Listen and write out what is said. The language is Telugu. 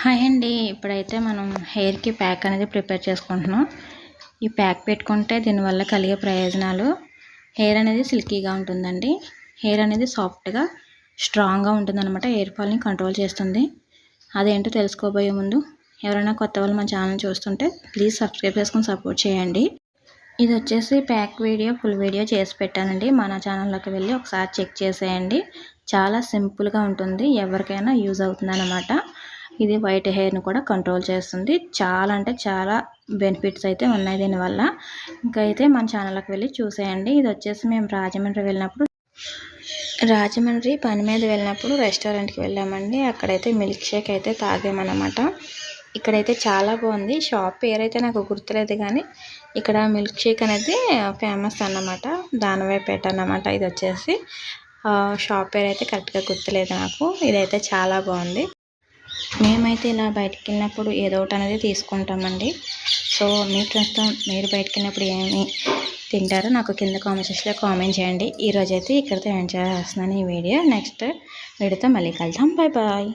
హాయ్ అండి. ఇప్పుడైతే మనం హెయిర్కి ప్యాక్ అనేది ప్రిపేర్ చేసుకుంటున్నాం. ఈ ప్యాక్ పెట్టుకుంటే దీనివల్ల కలిగే ప్రయోజనాలు హెయిర్ అనేది సిల్కీగా ఉంటుందండి. హెయిర్ అనేది సాఫ్ట్గా స్ట్రాంగ్గా ఉంటుందన్నమాట. హెయిర్ ఫాల్ని కంట్రోల్ చేస్తుంది. అదేంటో తెలుసుకోబోయే ముందు ఎవరైనా కొత్త వాళ్ళు మా ఛానల్ చూస్తుంటే ప్లీజ్ సబ్స్క్రైబ్ చేసుకొని సపోర్ట్ చేయండి. ఇది వచ్చేసి ప్యాక్ వీడియో ఫుల్ వీడియో చేసి పెట్టానండి. మన ఛానల్లోకి వెళ్ళి ఒకసారి చెక్ చేసేయండి. చాలా సింపుల్గా ఉంటుంది. ఎవరికైనా యూజ్ అవుతుందనమాట ఇది వైట్ హెయిర్ని కూడా కంట్రోల్ చేస్తుంది. చాలా అంటే చాలా బెనిఫిట్స్ అయితే ఉన్నాయి దీనివల్ల ఇంకా అయితే మన ఛానల్కి వెళ్ళి చూసేయండి. ఇది వచ్చేసి మేము రాజమండ్రి వెళ్ళినప్పుడు రాజమండ్రి పని మీద వెళ్ళినప్పుడు రెస్టారెంట్కి వెళ్ళామండి. అక్కడైతే మిల్క్ షేక్ అయితే తాగామన్నమాట. ఇక్కడైతే చాలా బాగుంది. షాప్ పేరు అయితే నాకు గుర్తులేదు కానీ ఇక్కడ మిల్క్ షేక్ అనేది ఫేమస్ అన్నమాట. దానవేపేట అన్నమాట ఇది వచ్చేసి. షాప్ పేరు అయితే కరెక్ట్గా గుర్తులేదు నాకు. ఇదైతే చాలా బాగుంది. మేమైతే ఇలా బయటకు వెళ్ళినప్పుడు ఏదో ఒకటి అనేది తీసుకుంటామండి. సో మీ ఫ్రెండ్స్తో మీరు బయటకు వెళ్ళినప్పుడు ఏమి తింటారో నాకు కింద కామెంట్ సెక్షన్లో కామెంట్ చేయండి. ఈరోజైతే ఇక్కడితో ఎంజాయ్ చేస్తున్నాను ఈ వీడియో. నెక్స్ట్ వీడియోతో మళ్ళీ కలుద్దాం. Bye bye.